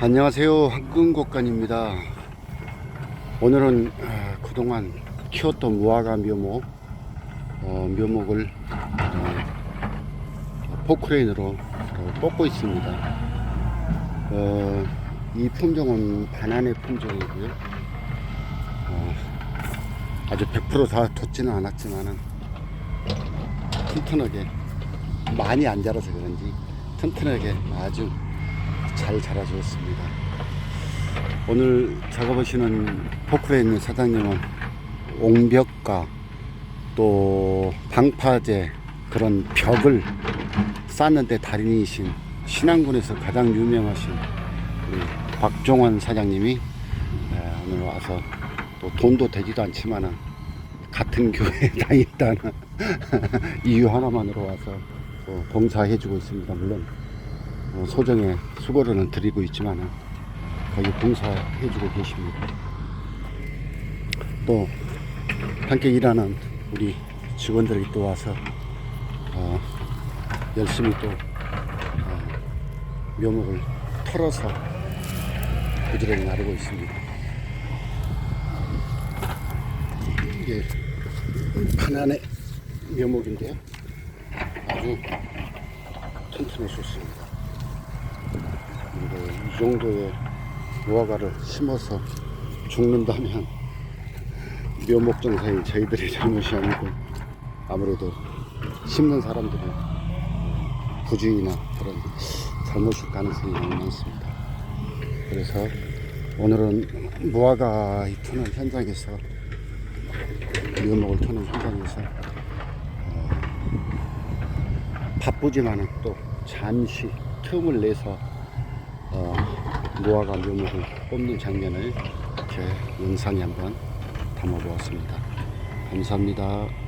안녕하세요. 한근곡간입니다. 오늘은 아, 그동안 키웠던 무화과 묘목 어, 묘목을 어, 포크레인으로 어, 뽑고 있습니다. 어, 이 품종은 바나나 품종이고요. 어, 아주 100%다 돋지는 않았지만은 튼튼하게 많이 안 자라서 그런지 튼튼하게 아주 잘 자라주었습니다. 오늘 작업하시는 포크레에 있는 사장님은 옹벽과 또 방파제 그런 벽을 쌓는데 달인이신 신안군에서 가장 유명하신 우리 박종원 사장님이 에, 오늘 와서 또 돈도 되지도 않지만은 같은 교회에 다닌다는 이유 하나만으로 와서 또 봉사해주고 있습니다. 물론 어, 소정의 수고를 드리고 있지만은 거기 봉사해주고 계십니다. 또 함께 일하는 우리 직원들이 또 와서 어, 열심히 또 어, 묘목을 털어서 부지런히 나르고 있습니다. 이게 파난의 묘목인데요. 아주 튼튼해 좋습니다. 그리고 이 정도의 무화과를 심어서 죽는다면 묘목 정사인 저희들의 잘못이 아니고 아무래도 심는 사람들의 부주의나 그런 잘못일 가능성이 너무 많습니다. 그래서 오늘은 무화과 이 터는 현장에서 묘목을 터는 현장에서 어, 바쁘지만은 또 잠시 틈을 내서 어, 무화과 묘목을 뽑는 장면을 제 영상에 한번 담아보았습니다. 감사합니다.